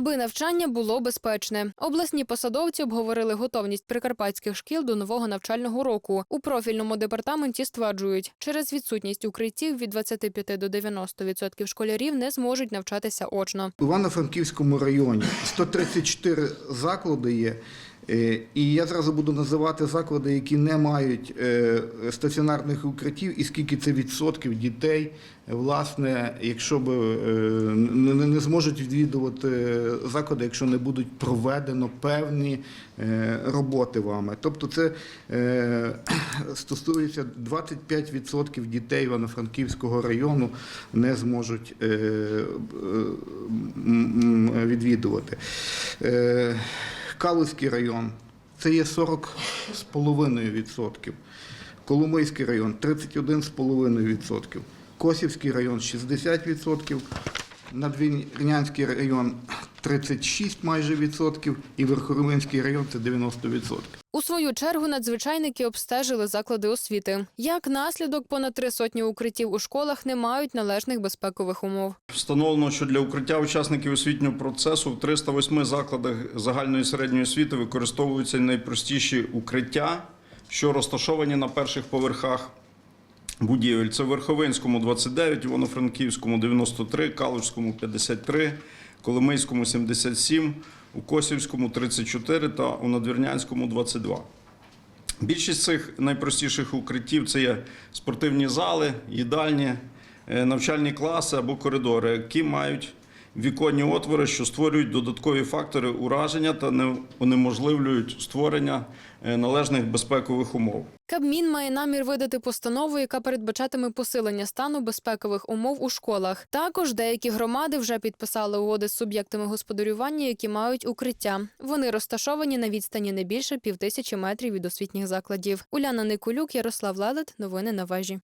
аби навчання було безпечне. Обласні посадовці обговорили готовність прикарпатських шкіл до нового навчального року. У профільному департаменті стверджують, через відсутність укриттів від 25 до 90% школярів не зможуть навчатися очно. У Івано-Франківському районі 134 заклади є. Е, І я зразу буду називати заклади, які не мають е, стаціонарних укриттів, і скільки це відсотків дітей, власне, якщо б е, не, зможуть відвідувати заклади, якщо не будуть проведено певні роботи вами. Тобто це стосується 25% дітей Івано-Франківського району не зможуть відвідувати. Калузький район це є 40,5%. Коломийський район 31,5%. Косівський район 60%. Надвірнянський район 36 майже відсотків і Верховинський район це 90%. У свою чергу надзвичайники обстежили заклади освіти. Як наслідок, понад три сотні укриттів у школах не мають належних безпекових умов. Встановлено, що для укриття учасників освітнього процесу в 308 закладах загальної середньої освіти використовуються найпростіші укриття, що розташовані на перших поверхах будівель. Це в Верховинському 29, Івано-Франківському 93, Калужському 53, Коломийському 77, у Косівському 34 та у Надвірнянському 22. Більшість цих найпростіших укриттів це є спортивні зали, їдальні, е, навчальні класи або коридори, які мають віконні отвори, що створюють додаткові фактори ураження та не- унеможливлюють створення е, належних безпекових умов. Кабмін має намір видати постанову, яка передбачатиме посилення стану безпекових умов у школах. Також деякі громади вже підписали угоди з суб'єктами господарювання, які мають укриття. Вони розташовані на відстані не більше півтисячі метрів від освітніх закладів. Уляна Никулюк, Ярослав Лелет. Новини на вежі.